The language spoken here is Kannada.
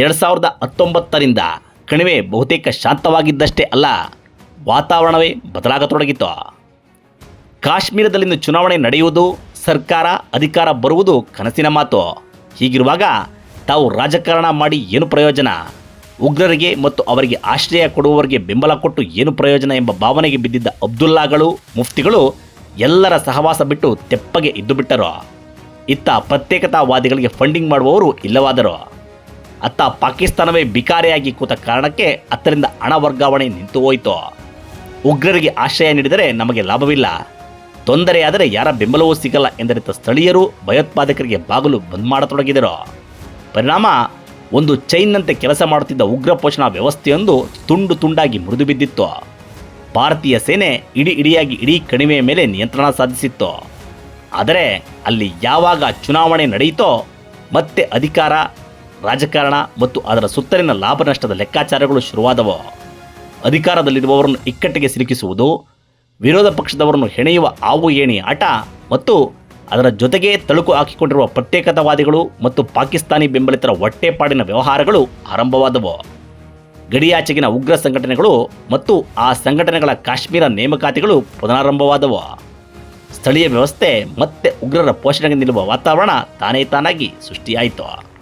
ಎರಡು ಸಾವಿರದ ಹತ್ತೊಂಬತ್ತರಿಂದ ಕಣಿವೆ ಬಹುತೇಕ ಶಾಂತವಾಗಿದ್ದಷ್ಟೇ ಅಲ್ಲ, ವಾತಾವರಣವೇ ಬದಲಾಗತೊಡಗಿತು. ಕಾಶ್ಮೀರದಲ್ಲಿಂದು ಚುನಾವಣೆ ನಡೆಯುವುದು, ಸರ್ಕಾರ, ಅಧಿಕಾರ ಬರುವುದು ಕನಸಿನ ಮಾತು. ಹೀಗಿರುವಾಗ ತಾವು ರಾಜಕಾರಣ ಮಾಡಿ ಏನು ಪ್ರಯೋಜನ? ಉಗ್ರರಿಗೆ ಮತ್ತು ಅವರಿಗೆ ಆಶ್ರಯ ಕೊಡುವವರಿಗೆ ಬೆಂಬಲ ಕೊಟ್ಟು ಏನು ಪ್ರಯೋಜನ ಎಂಬ ಭಾವನೆಗೆ ಬಿದ್ದಿದ್ದ ಅಬ್ದುಲ್ಲಾಗಳು, ಮುಫ್ತಿಗಳು ಎಲ್ಲರ ಸಹವಾಸ ಬಿಟ್ಟು ತೆಪ್ಪಗೆ ಇದ್ದು ಬಿಟ್ಟರು ಇತ್ತ ಪ್ರತ್ಯೇಕತಾವಾದಿಗಳಿಗೆ ಫಂಡಿಂಗ್ ಮಾಡುವವರು ಇಲ್ಲವಾದರು. ಅತ್ತ ಪಾಕಿಸ್ತಾನವೇ ಬಿಕಾರಿಯಾಗಿ ಕೂತ ಕಾರಣಕ್ಕೆ ಅತ್ತರಿಂದ ಹಣ ವರ್ಗಾವಣೆ ನಿಂತು ಹೋಯಿತು. ಉಗ್ರರಿಗೆ ಆಶ್ರಯ ನೀಡಿದರೆ ನಮಗೆ ಲಾಭವಿಲ್ಲ. ತೊಂದರೆಯಾದರೆ ಯಾರ ಬೆಂಬಲವೂ ಸಿಗಲ್ಲ ಎಂದರಿತ ಸ್ಥಳೀಯರು ಭಯೋತ್ಪಾದಕರಿಗೆ ಬಾಗಲು ಬಂದ್ ಮಾಡತೊಡಗಿದರು. ಪರಿಣಾಮ, ಒಂದು ಚೈನ್ನಂತೆ ಕೆಲಸ ಮಾಡುತ್ತಿದ್ದ ಉಗ್ರ ಪೋಷಣಾ ವ್ಯವಸ್ಥೆಯೊಂದು ತುಂಡು ತುಂಡಾಗಿ ಮುರಿದು ಬಿದ್ದಿತ್ತು ಭಾರತೀಯ ಸೇನೆ ಇಡಿ ಇಡಿಯಾಗಿ ಇಡೀ ಕಣಿವೆಯ ಮೇಲೆ ನಿಯಂತ್ರಣ ಸಾಧಿಸಿತ್ತು. ಆದರೆ ಅಲ್ಲಿ ಯಾವಾಗ ಚುನಾವಣೆ ನಡೆಯಿತೋ ಮತ್ತೆ ಅಧಿಕಾರ ರಾಜಕಾರಣ ಮತ್ತು ಅದರ ಸುತ್ತಲಿನ ಲಾಭ ನಷ್ಟದ ಲೆಕ್ಕಾಚಾರಗಳು ಶುರುವಾದವು. ಅಧಿಕಾರದಲ್ಲಿರುವವರನ್ನು ಇಕ್ಕಟ್ಟಿಗೆ ಸಿಲುಕಿಸುವುದು, ವಿರೋಧ ಪಕ್ಷದವರನ್ನು ಹೆಣೆಯುವ ಆವು ಏಣಿ ಆಟ ಮತ್ತು ಅದರ ಜೊತೆಗೆ ತಳುಕು ಹಾಕಿಕೊಂಡಿರುವ ಪ್ರತ್ಯೇಕತಾವಾದಿಗಳು ಮತ್ತು ಪಾಕಿಸ್ತಾನಿ ಬೆಂಬಲಿತರ ಹೊಟ್ಟೆಪಾಡಿನ ವ್ಯವಹಾರಗಳು ಆರಂಭವಾದವು. ಗಡಿಯಾಚೆಗಿನ ಉಗ್ರ ಸಂಘಟನೆಗಳು ಮತ್ತು ಆ ಸಂಘಟನೆಗಳ ಕಾಶ್ಮೀರ ನೇಮಕಾತಿಗಳು ಪುನರಾರಂಭವಾದವು. ಸ್ಥಳೀಯ ವ್ಯವಸ್ಥೆ ಮತ್ತೆ ಉಗ್ರರ ಪೋಷಣೆಗೆ ನಿಲ್ಲುವ ವಾತಾವರಣ ತಾನೇ ತಾನಾಗಿ ಸೃಷ್ಟಿಯಾಯಿತು.